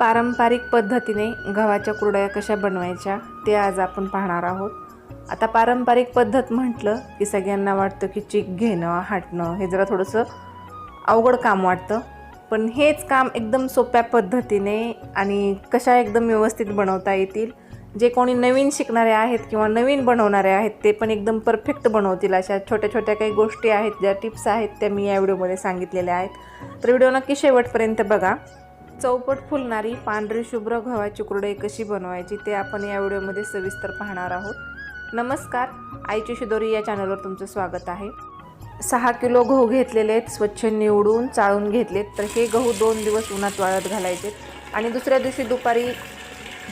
पारंपरिक पद्धतीने गव्हाच्या कुरडया कशा बनवायच्या ते आज आपण पाहणार आहोत. आता पारंपरिक पद्धत म्हटलं की सगळ्यांना वाटतं की चीक घेणं हाटणं हे जरा थोडंसं अवघड काम वाटतं. पण हेच काम एकदम सोप्या पद्धतीने आणि कशा एकदम व्यवस्थित बनवता येतील जे कोणी नवीन शिकणारे आहेत किंवा नवीन बनवणारे आहेत ते पण एकदम परफेक्ट बनवतील अशा छोट्या छोट्या काही गोष्टी आहेत ज्या टिप्स आहेत त्या मी या व्हिडिओमध्ये सांगितलेल्या आहेत. तर व्हिडिओ नक्की शेवटपर्यंत बघा. चौपट फुलणारी पांढरी शुभ्र गव्हाची कुरडई कशी बनवायची ते आपण या व्हिडिओमध्ये सविस्तर पाहणार आहोत. नमस्कार आईची शिदोरी या चॅनलवर तुमचं स्वागत आहे. सहा किलो गहू घेतलेले आहेत स्वच्छ निवडून चाळून घेतलेत तर हे गहू दोन दिवस उन्हात वाळत घालायचे आणि दुसऱ्या दिवशी दुपारी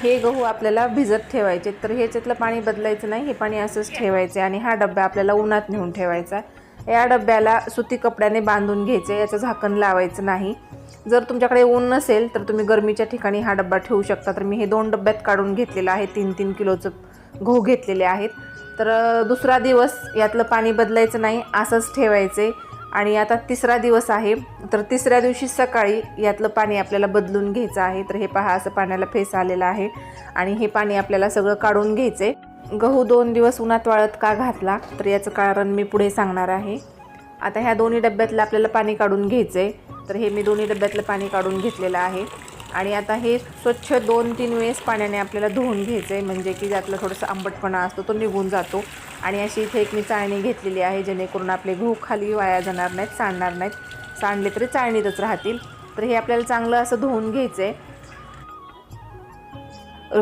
हे गहू आपल्याला भिजत ठेवायचे तर ह्याच्यातलं पाणी बदलायचं नाही हे पाणी असंच ठेवायचे आणि हा डब्बा आपल्याला उन्हात नेऊन ठेवायचा आहे. या डब्याला सुती कपड्याने बांधून घ्यायचे याचं झाकण लावायचं नाही. जर तुमच्याकडे ऊन नसेल तर तुम्ही गरमीच्या ठिकाणी हा डब्बा ठेवू शकता. तर मी हे दोन डब्यात काढून घेतलेलं आहे तीन तीन किलोचं गहू घेतलेले आहेत. तर दुसरा दिवस यातलं पाणी बदलायचं नाही असंच ठेवायचे. आणि आता तिसरा दिवस आहे. तर तिसऱ्या दिवशी सकाळी यातलं पाणी आपल्याला बदलून घ्यायचं आहे. तर हे पहा असं पाण्याला फेस आलेला आहे. आणि हे पाणी आपल्याला सगळं काढून घ्यायचे गहू दोन दिवस उन्हात वाळत का घातला? तर याचं कारण मी पुढे सांगणार आहे. आता ह्या दोन्ही डब्यातलं आपल्याला पाणी काढून घ्यायचं आहे तर हे मी दोन्ही डब्यातलं पाणी काढून घेतलेलं आहे. आणि आता हे स्वच्छ दोन तीन वेळेस पाण्याने आपल्याला धुवून घ्यायचं आहे म्हणजे की ज्यातला थोडंसं आंबटपणा असतो तो निघून जातो. आणि अशी इथे एक मी चाळणी घेतलेली आहे. जेणेकरून आपले गहू खाली वाया जाणार नाहीत सांडणार नाहीत. सांडले तरी चाळणीतच राहतील. तर हे आपल्याला चांगलं असं धुवून घ्यायचं आहे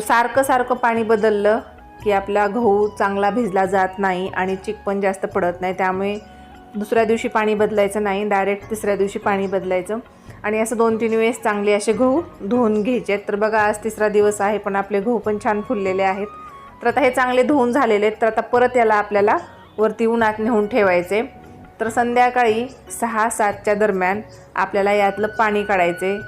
सारखं सारखं पाणी बदललं. की आपला गहू चांगला भिजला जात नाही आणि चिक पण जास्त पडत नाही त्यामुळे दुसऱ्या दिवशी पाणी बदलायचं नाही डायरेक्ट तिसऱ्या दिवशी पाणी बदलायचं. आणि असं दोन तीन वेळेस चांगले असे गहू धुवून घ्यायचे. आहेत तर बघा आज तिसरा दिवस आहे पण आपले गहू पण छान फुललेले आहेत. तर आता हे चांगले धुवून झालेले आहेत तर आता परत याला आपल्याला वरती उन्हात नेऊन ठेवायचे. तर संध्याकाळी सहा सातच्या दरम्यान आपल्याला यातलं पाणी काढायचे.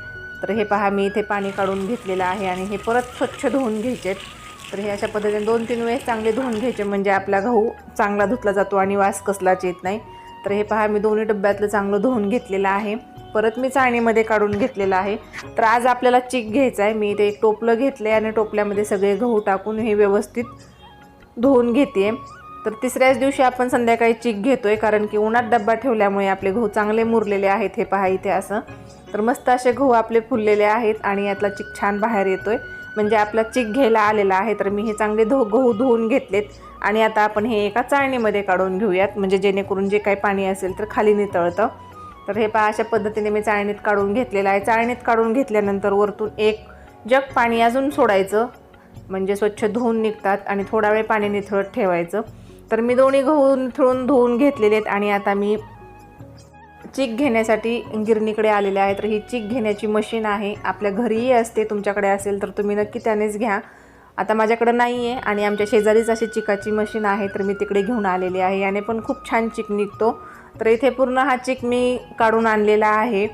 तर हे पहा मी इथे पाणी काढून घेतलेलं आहे आणि हे परत स्वच्छ धुवून घ्यायचे. आहेत तर हे अशा पद्धतीने दोन तीन वेळेस चांगले धुवून घ्यायचे. म्हणजे आपला गहू चांगला धुतला जातो आणि वास कसलाच येत नाही. तर हे पहा मी दोन्ही डब्यातलं चांगलं धुवून घेतलेलं आहे. परत मी चाळणीमध्ये काढून घेतलेलं आहे. तर आज आपल्याला चिक घ्यायचा आहे. मी इथे एक टोपलं घेतलं आहे आणि टोपल्यामध्ये सगळे गहू टाकून हे व्यवस्थित धुवून घेते तर तिसऱ्याच दिवशी आपण संध्याकाळी चिक आहे कारण की उन्हात डब्बा ठेवल्यामुळे आपले गहू चांगले मुरलेले आहेत. हे पहा इथे असं. तर मस्त असे गहू आपले फुललेले आहेत आणि यातला चिक छान बाहेर येतो आहे म्हणजे आपला चिक घ्यायला आलेला आहे तर मी हे चांगले धु गहू धुवून घेतलेत. आणि आता आपण हे एका चाळणीमध्ये काढून घेऊयात. म्हणजे जेणेकरून जे काही पाणी असेल तर खाली नितळतं तर हे पहा अशा पद्धतीने मी चाळणीत काढून घेतलेलं आहे. चाळणीत काढून घेतल्यानंतर वरतून एक जग पाणी अजून सोडायचं. म्हणजे स्वच्छ धुवून निघतात आणि थोडा वेळ पाणी निथळत ठेवायचं. तर मी दोन्ही गहू निथळून धुवून घेतलेले आहेत. आणि आता मी चीक घेण्यासाठी गिरणीकडे आलेले आहे तर ही चीक घेण्याची मशीन आहे. आपल्या घरीही असते तुमच्याकडे असेल तर तुम्ही नक्की त्यानेच घ्या. आता माझ्याकडं नाही आहे आणि आमच्या शेजारीच अशी चिकाची मशीन आहे तर मी तिकडे घेऊन आलेली आहे. याने पण खूप छान चिक निघतो. तर इथे पूर्ण हा चिक मी काढून आणलेला आहे.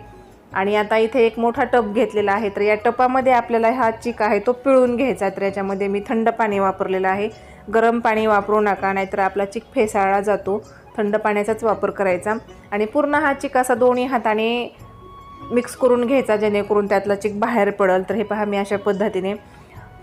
आणि आता इथे एक मोठा टप घेतलेला आहे. तर या टपामध्ये आपल्याला हा चिक आहे तो पिळून घ्यायचा तर याच्यामध्ये मी थंड पाणी वापरलेलं आहे. गरम पाणी वापरू नका नाहीतर आपला चिक फेसाळला जातो. थंड पाण्याचाच वापर करायचा. आणि पूर्ण हा चिक असा दोन्ही हाताने मिक्स करून घ्यायचा जेणेकरून त्यातला चिक बाहेर पडेल. तर हे पहा मी अशा पद्धतीने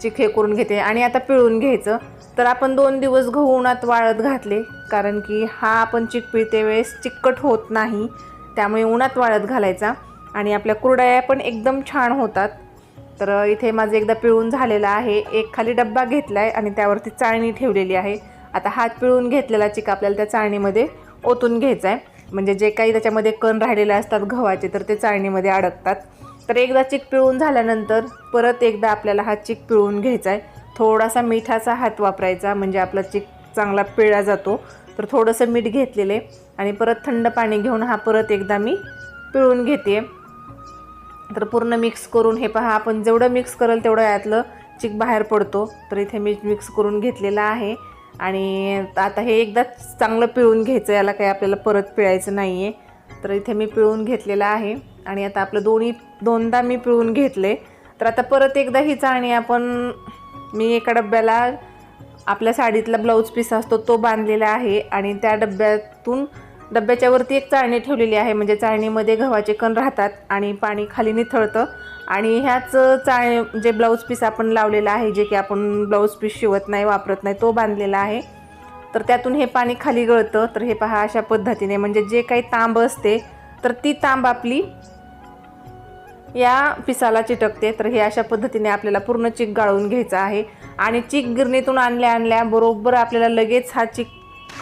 चिक हे करून घेते. आणि आता पिळून घ्यायचं. तर आपण दोन दिवस गहू उन्हात वाळत घातले कारण की हा आपण चिक पिळते वेळेस चिकट होत नाही. त्यामुळे उन्हात वाळत घालायचा. आणि आपल्या कुरडया पण एकदम छान होतात. तर इथे माझं एकदा पिळून झालेलं आहे. एक खाली डब्बा घेतला आहे आणि त्यावरती चाळणी ठेवलेली आहे. आता हात पिळून घेतलेला चिक आपल्याला त्या चाळणीमध्ये ओतून घ्यायचा आहे म्हणजे जे काही त्याच्यामध्ये कण राहिलेले असतात गव्हाचे तर ते चाळणीमध्ये अडकतात. तर एकदा चिक पिळून झाल्यानंतर परत एकदा आपल्याला हा चिक पिळून घ्यायचा आहे थोडासा मिठाचा हात वापरायचा म्हणजे आपला चिक चांगला पिळला जातो. तर थोडंसं मीठ घेतलेलं आहे. आणि परत थंड पाणी घेऊन हा परत एकदा मी पिळून घेते तर पूर्ण मिक्स करून हे पहा आपण जेवढं मिक्स करेल तेवढं यातलं चिक बाहेर पडतो. तर इथे मी मिक्स करून घेतलेलं आहे. आणि आता हे एकदा चांगलं पिळून घ्यायचं याला काही आपल्याला परत पिळायचं नाही आहे तर इथे मी पिळून घेतलेलं आहे. आणि आता आपलं दोन्ही दोनदा मी पिळून घेतले. तर आता परत एकदा ही चाळणी आपण मी एका डब्याला आपल्या साडीतला ब्लाऊज पीस असतो तो बांधलेला आहे. आणि त्या डब्यातून डब्याच्या वरती एक चाळणी ठेवलेली आहे. म्हणजे चाळणीमध्ये गव्हाचे कण राहतात आणि पाणी खाली निथळतं. आणि ह्याच चाळ जे ब्लाऊज पीस आपण लावलेला आहे जे की आपण ब्लाऊज पीस शिवत नाही वापरत नाही तो बांधलेला आहे. तर त्यातून हे पाणी खाली गळतं. तर हे पहा अशा पद्धतीने. म्हणजे जे काही तांब असते तर ती तांब आपली या पिसाला चिटकते. तर हे अशा पद्धतीने आपल्याला पूर्ण चिक गाळून घ्यायचा आहे. आणि चिक गिरणीतून आणल्या आणल्या बरोबर आपल्याला लगेच हा चिक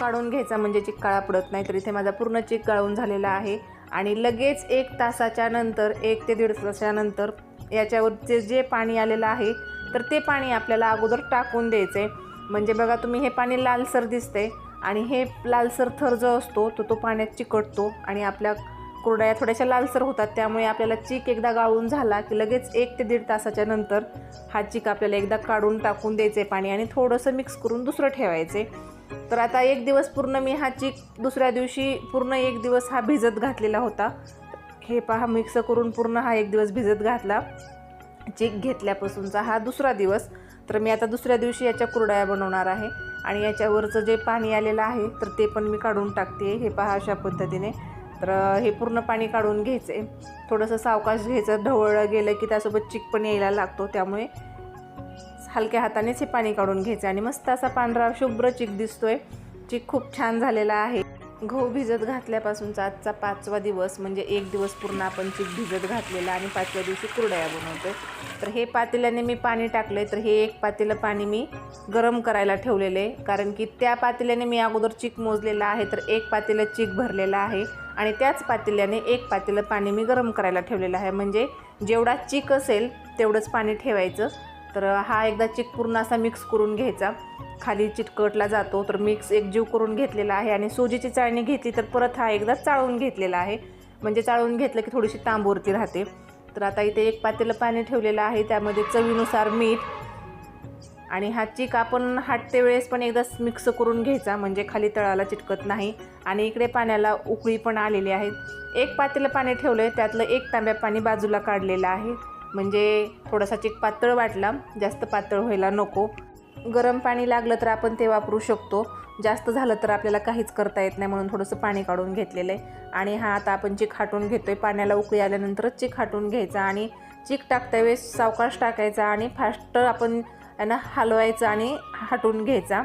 काढून घ्यायचा म्हणजे चिक काळा पडत नाही तर इथे माझा पूर्ण चिक गाळून झालेला आहे. आणि लगेच एक तासाच्या नंतर एक ते दीड तासानंतर याच्यावरचे जे पाणी आलेलं आहे तर ते पाणी आपल्याला अगोदर टाकून द्यायचं आहे म्हणजे बघा तुम्ही हे पाणी लालसर दिसते आणि हे लालसर थर जो असतो तो तो पाण्यात चिकटतो आणि आपल्या कुरड्या थोड्याशा लालसर होतात. त्यामुळे आपल्याला चीक एकदा गाळून झाला की लगेच एक ते दीड तासाच्या नंतर हा चीक आपल्याला एकदा काढून टाकून द्यायचे पाणी आणि थोडंसं मिक्स करून दुसरं ठेवायचे तर आता एक दिवस पूर्ण मी हा चीक दुसऱ्या दिवशी पूर्ण एक दिवस हा भिजत घातलेला होता. हे पहा मिक्स करून पूर्ण हा एक दिवस भिजत घातला. चीक घेतल्यापासूनचा हा दुसरा दिवस. तर मी आता दुसऱ्या दिवशी याच्या कुरड्या बनवणार आहे आणि याच्यावरचं जे पाणी आलेलं आहे तर ते पण मी काढून टाकते. हे पहा अशा पद्धतीने. तर हे पूर्ण पाणी काढून घ्यायचे थोडंसं सावकाश घ्यायचं. ढवळलं गेलं की त्यासोबत चिक पण यायला लागतो. त्यामुळे हलक्या हातानेच हे पाणी काढून घ्यायचं आणि मस्त असा पांढरा शुभ्र चिक दिसतोय. चिक खूप छान झालेला आहे. गहू भिजत घातल्यापासूनचा आजचा पाचवा दिवस म्हणजे एक दिवस पूर्ण आपण चिक भिजत घातलेला आणि पाचव्या दिवशी कुरडया बनवतो तर हे पातेल्याने मी पाणी टाकले तर हे एक पातेलं पाणी मी गरम करायला ठेवलेलं आहे. कारण की त्या पातेल्याने मी अगोदर चिक मोजलेला आहे तर एक पातेलं चिक भरलेलं आहे आणि त्याच पातेल्याने एक पातेलं पाणी मी गरम करायला ठेवलेलं आहे. म्हणजे जेवढा चिक असेल तेवढंच पाणी ठेवायचं. तर हा एकदा चिक पूर्ण असा मिक्स करून घ्यायचा. खाली चिटकटला जातो तर मिक्स एकजीव करून घेतलेला आहे आणि सोजीची चाळणी घेतली तर परत हा एकदा चाळून घेतलेला आहे. म्हणजे चाळून घेतलं की थोडीशी तांबूरती राहते. तर आता इथे एक पातेलं पाणी ठेवलेलं आहे त्यामध्ये चवीनुसार मीठ आणि हा चिक आपण हाटते वेळेस पण एकदा मिक्स करून घ्यायचा म्हणजे खाली तळाला चिटकत नाही आणि इकडे पाण्याला उकळी पण आलेली आहे. एक पातेलं पाणी ठेवलं आहे त्यातलं एक तांब्या पाणी बाजूला काढलेलं आहे. म्हणजे थोडासा चिक पातळ वाटला जास्त पातळ व्हायला नको. गरम पाणी लागलं तर आपण ते वापरू शकतो. जास्त झालं तर आपल्याला काहीच करता येत नाही म्हणून थोडंसं पाणी काढून घेतलेलं आहे. आणि हा आता आपण चिक हाटून घेतो आहे पाण्याला उकळी आल्यानंतरच चिक हाटून घ्यायचा आणि चिक टाकता वेळेस सावकाश टाकायचा आणि फास्ट आपण यांना हलवायचं आणि हाटून घ्यायचा.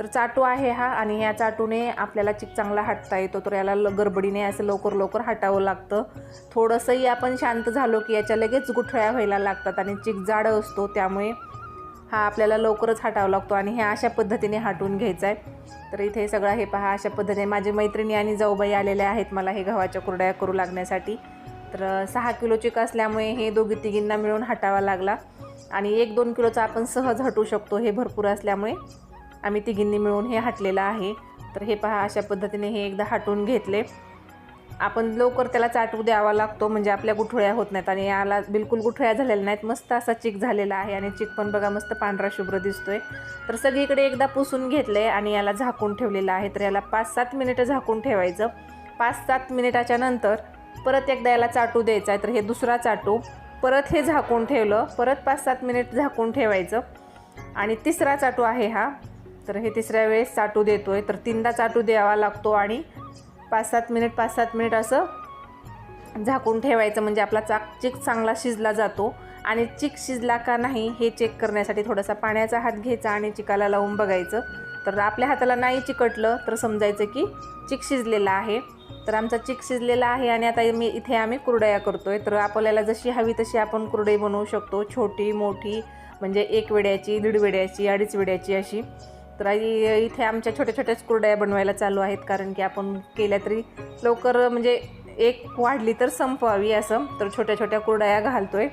तर चाटू आहे हा आणि या चाटूने आपल्याला चिक चांगला हाटता येतो. तर याला ल- गडबडीने असं लवकर लवकर हटावं लागतं. थोडंसंही आपण शांत झालो की याच्या लगेच गुठळ्या व्हायला लागतात आणि चिक जाडं असतो त्यामुळे हा आपल्याला लवकरच हटावा लागतो आणि हे अशा पद्धतीने हटवून घ्यायचं आहे. तर इथे सगळं हे पहा अशा पद्धतीने माझी मैत्रिणी आणि जाऊबाई आलेल्या आहेत मला हे गव्हाच्या कुरड्या करू लागण्यासाठी. तर सहा किलो चिक असल्यामुळे हे दोघी तिघींना मिळून हटावा लागला आणि एक दोन किलोचा आपण सहज हटू शकतो हे भरपूर असल्यामुळे. आम्ही तिघींनी मिळून हे हाटलेलं आहे. तर हे पहा अशा पद्धतीने हे एकदा हाटून घेतले. आपण लवकर त्याला चाटू द्यावा लागतो म्हणजे आपल्या गुठळ्या होत नाहीत आणि याला बिलकुल गुठळ्या झालेल्या नाहीत. मस्त असा चिक झालेला आहे आणि चिक पण बघा मस्त पांढरा शुभ्र दिसतोय. तर सगळीकडे एकदा पुसून घेतले आणि याला झाकून ठेवलेलं आहे. तर याला पाच सात मिनिटं झाकून ठेवायचं. पाच सात मिनिटाच्या नंतर परत एकदा याला चाटू द्यायचा आहे. तर हे दुसरा चाटू. परत हे झाकून ठेवलं. परत पाच सात मिनिट झाकून ठेवायचं. आणि तिसरा चाटू आहे हा. तर हे तिसऱ्या वेळेस चाटू आहे तर तीनदा चाटू द्यावा लागतो आणि पाच सात मिनिट पाच सात मिनिट असं झाकून ठेवायचं. म्हणजे आपला चाक चिक चांगला शिजला जातो. आणि चिक शिजला का नाही हे चेक करण्यासाठी थोडासा पाण्याचा हात घ्यायचा आणि चिकाला लावून बघायचं. तर आपल्या हाताला नाही चिकटलं तर समजायचं की चिक शिजलेला आहे. तर आमचा चिक शिजलेला आहे आणि आता मी इथे आम्ही कुरडया करतो आहे तर आपल्याला जशी हवी तशी आपण कुरडई बनवू शकतो. छोटी मोठी म्हणजे एक वेड्याची दीड वेड्याची अडीच वेड्याची अशी. तर आई- इथे आमच्या छोट्या छोट्याच कुरड्या बनवायला चालू आहेत कारण की आपण केल्या तरी लवकर म्हणजे एक वाढली तर संपवावी असं. तर छोट्या छोट्या कुरड्या घालतो आहे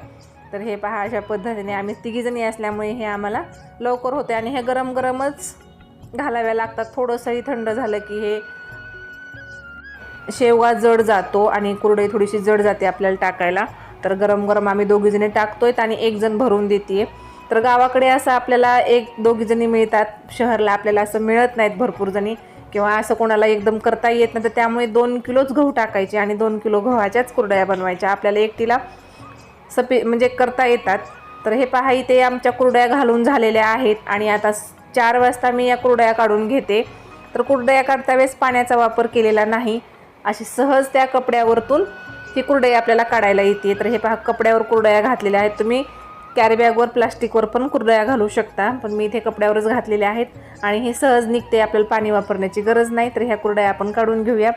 तर हे पहा अशा पद्धतीने आम्ही तिघीजणी असल्यामुळे हे आम्हाला लवकर होते आणि हे गरम गरमच घालाव्या लागतात. थोडंसंही थंड झालं की हे शेवगा जड जातो आणि कुरडई थोडीशी जड जाते आपल्याला टाकायला. तर गरम गरम आम्ही दोघीजणी टाकतोय आणि एक जण भरून देते तर गावाकडे असं आपल्याला एक दोघीजणी मिळतात शहरला आपल्याला असं मिळत नाहीत भरपूर जणी. किंवा असं कोणाला एकदम करता येत नाही तर त्यामुळे दोन किलोच गहू टाकायचे आणि दोन किलो गव्हाच्याच कुरडया बनवायच्या. आपल्याला एकटीला सपे म्हणजे करता येतात. तर हे पहा इथे आमच्या कुरड्या घालून झालेल्या आहेत आणि आता चार वाजता मी या कुरड्या काढून घेते. तर तर कुरडया काढता वेळेस पाण्याचा वापर केलेला नाही. अशी सहज त्या कपड्यावरतून ही कुरडई आपल्याला काढायला येते. तर हे पहा कपड्यावर कुरडया घातलेल्या आहेत तुम्ही. कॅरीबॅगवर प्लास्टिकवर पण कुरडया घालू शकता. पण मी इथे कपड्यावरच घातलेल्या आहेत. आणि हे सहज निघते आपल्याला पाणी वापरण्याची गरज नाही. तर ह्या कुरडया आपण काढून घेऊया.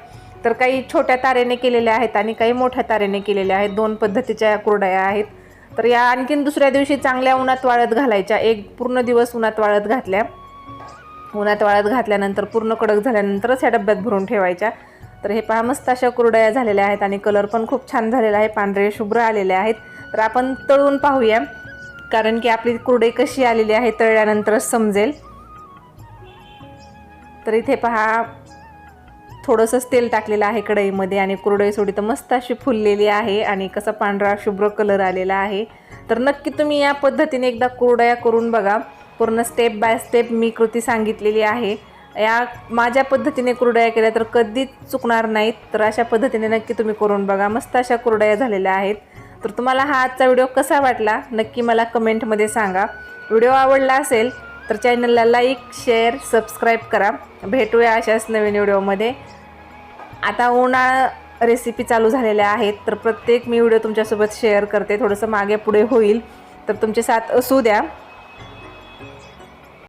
तर काही छोट्या तारेने केलेल्या आहेत आणि काही मोठ्या तारेने केलेल्या आहेत. दोन पद्धतीच्या कुरडया आहेत. तर या आणखीन दुसऱ्या दिवशी चांगल्या उन्हात वाळत घालायच्या. एक पूर्ण दिवस उन्हात वाळत घातल्या. उन्हात वाळत घातल्यानंतर पूर्ण कडक झाल्यानंतरच ह्या डब्यात भरून ठेवायच्या. तर हे पहा मस्त अशा कुरडया झालेल्या आहेत आणि कलर पण खूप छान झालेला आहे. पांढरे शुभ्र आलेले आहेत. तर आपण तळून पाहूया. कारण की आपली कुरडई कशी आलेली आहे तळल्यानंतरच समजेल. तर इथे पहा थोडंसंच तेल टाकलेलं आहे कढईमध्ये आणि कुरडई सोडी तर मस्त अशी फुललेली आहे आणि कसा पांढरा शुभ्र कलर आलेला आहे. तर नक्की तुम्ही या पद्धतीने एकदा कुरडया करून बघा. पूर्ण स्टेप बाय स्टेप मी कृती सांगितलेली आहे. या माझ्या पद्धतीने कुरडया केल्या तर कधीच चुकणार नाहीत. तर अशा पद्धतीने नक्की तुम्ही करून बघा. मस्त अशा कुरडया झालेल्या आहेत. तर तुम्हाला हा आजचा व्हिडिओ कसा वाटला? नक्की मला कमेंटमध्ये सांगा. व्हिडिओ आवडला असेल तर चॅनलला लाईक शेअर सबस्क्राईब करा. भेटूया अशाच नवीन व्हिडिओमध्ये. आता उन्हाळा रेसिपी चालू झालेल्या आहेत तर प्रत्येक मी व्हिडिओ तुमच्यासोबत शेअर करते. थोडंसं मागे पुढे होईल. तर तुमचे साथ असू द्या.